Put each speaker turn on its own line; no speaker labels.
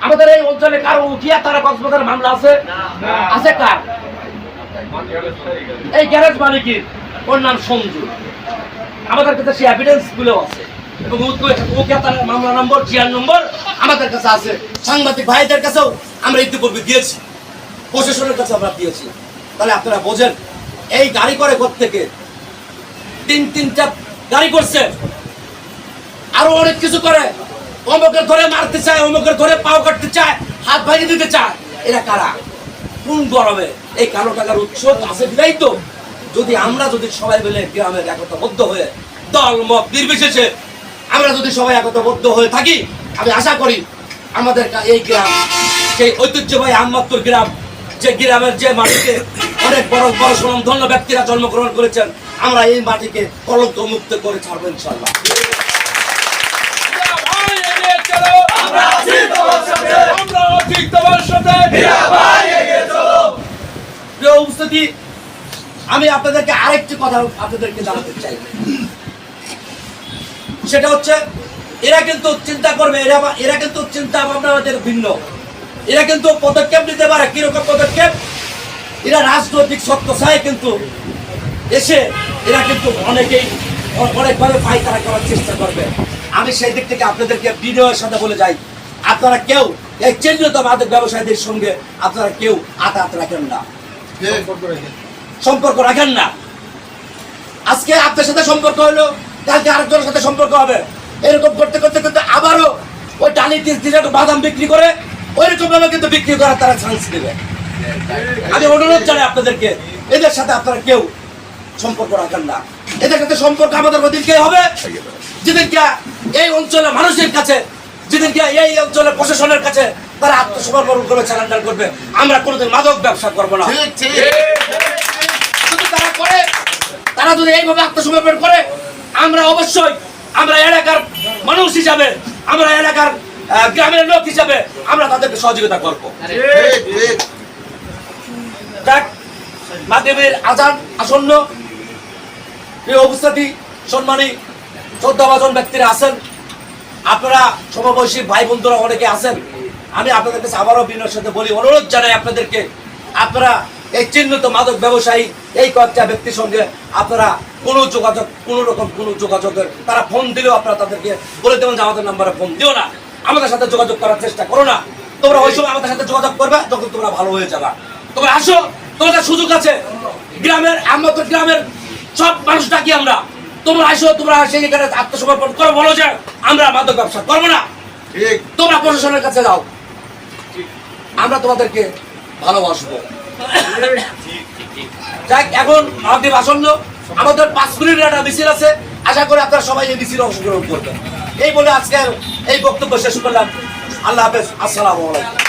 আমাদের এই অঞ্চলে কারও উঠিয়া তারা কক্সবাজার মামলা আছে? আছে কার? এই গ্যারেজ মালিকের ওর নাম সঞ্জু। আমাদের কাছে সেই এভিডেন্সগুলো আছে। এবং ও- ওকে তার মামলা নম্বর জিয়ার নম্বর আমাদের কাছে আছে। সাংবাদিক ভাইদের কাছেও আমরা ইতিপূর্বে দিয়েছি। প্রশাসনের কাছে আমরা দিয়েছি। তাহলে আপনারা বোঝেন এই গাড়ি করে থেকে তিন তিনটা গাড়ি করছে। আরও অনেক কিছু করে। অমুকের ধরে মারতে চায়, অমুকের ধরে পাও কাটতে চায়, হাত ভাঙিয়ে দিতে চায়, এরা কারা? কোন গরমে এই কালো টাকার উৎস আছে বিদায় তো? যদি আমরা যদি সবাই মিলে গ্রামের একতাবদ্ধ হয়ে দল মত নির্বিশেষে আমরা যদি সবাই একতাবদ্ধ হয়ে থাকি, আমি আশা করি আমাদের এই গ্রাম, সেই ঐতিহ্যবাহী আহমদপুর গ্রাম, যে গ্রামের যে মাটিতে অনেক বড় বড় সুনামধন্য ব্যক্তিরা জন্মগ্রহণ করেছেন, আমরা এই মাটিকে কলঙ্ক মুক্ত করে ছাড়বো ইনশাল্লাহ
ভাই এগিয়ে চলো আমরা আছি তোমার সাথে আমরা আছি তোমার সাথে
প্রিয় উপস্থিতি আমি আপনাদেরকে আরেকটি কথা আপনাদেরকে জানাতে চাই। সেটা হচ্ছে এরা কিন্তু চিন্তা করবে এরা এরা কিন্তু চিন্তা ভাবনা আমাদের ভিন্ন। এরা কিন্তু পদক্ষেপ নিতে পারে। কীরকম পদক্ষেপ? এরা রাজনৈতিক সত্য চায় কিন্তু এসে এরা কিন্তু অনেকেই অনেকভাবে পায়তারা করার চেষ্টা করবে। আমি সেই দিক থেকে আপনাদেরকে বিনয়ের সাথে বলে যাই। আপনারা কেউ এই মাদক ব্যবসায়ীদের সঙ্গে আপনারা কেউ আতাত রাখেন না। সম্পর্ক রাখেন। না। আজকে আপনার সাথে সম্পর্ক হলো কালকে আরেকজনের সাথে সম্পর্ক হবে। এরকম করতে করতে করতে আবারও ওই টালি তিরিশ দিনের বাদাম বিক্রি করে ওই রকম ভাবে কিন্তু বিক্রি করার তারা চান্স দেবে। আমি অনুরোধ জানাই আপনাদেরকে এদের সাথে আপনারা কেউ সম্পর্ক রাখেন না। এদের সাথে সম্পর্ক আমাদের ওদিনকে হবে। যেদিনকে এই অঞ্চলের মানুষের কাছে যেদিনকে এই অঞ্চলের প্রশাসনের কাছে তারা আত্মসমর্পণ করে চ্যালেঞ্জার করবে আমরা কোনোদিন মাদক ব্যবসা করব না। তারা করে তারা যদি এইভাবে আত্মসমর্পণ করে আমরা অবশ্যই আমরা এলাকার মানুষ হিসাবে আমরা এলাকার গ্রামের লোক হিসাবে আমরা তাদেরকে সহযোগিতা করব। মাধ্যমের আজান আসন্ন। প্রিয় অবস্থাটি সম্মানী শ্রদ্ধাভাজন ব্যক্তিরা আছেন। আপনারা সমবয়সী ভাই বন্ধুরা অনেকে আছেন, আমি আপনাদের কাছে আবারও বিনয়ের সাথে বলি, অনুরোধ জানাই আপনাদেরকে, আপনারা এই চিহ্নিত মাদক ব্যবসায়ী, এই কয়েকটা ব্যক্তির সঙ্গে আপনারা কোনো যোগাযোগ, কোনো রকম কোনো যোগাযোগের, তারা ফোন দিলেও আপনারা তাদেরকে বলে দেবেন যে আমাদের নাম্বারে ফোন দিও না। আমাদের সাথে যোগাযোগ করার চেষ্টা করো না। তোমরা ওই সময় আমাদের সাথে যোগাযোগ করবে, যখন তোমরা ভালো হয়ে যাবা। তোমরা আসো, তোমাদের সুযোগ আছে। গ্রামের আমাদের গ্রামের সব মানুষ ডাকি আমরা। তোমরা আসো তোমরা সেইখানে আত্মসমর্পণ করো বলো যে আমরা মাদক ব্যবসা করব না। তোমরা প্রশাসনের কাছে যাও। আমরা তোমাদেরকে ভালোবাসবো। যাক এখন মাহদ্বীপ আসন্ন আমাদের পাঁচ মিনিটের একটা মিছিল আছে। আশা করি আপনারা সবাই এই মিছিলে অংশগ্রহণ করবেন। এই বলে আজকের এই বক্তব্য শেষ করলাম। আল্লাহ হাফেজ। আসসালামু আলাইকুম।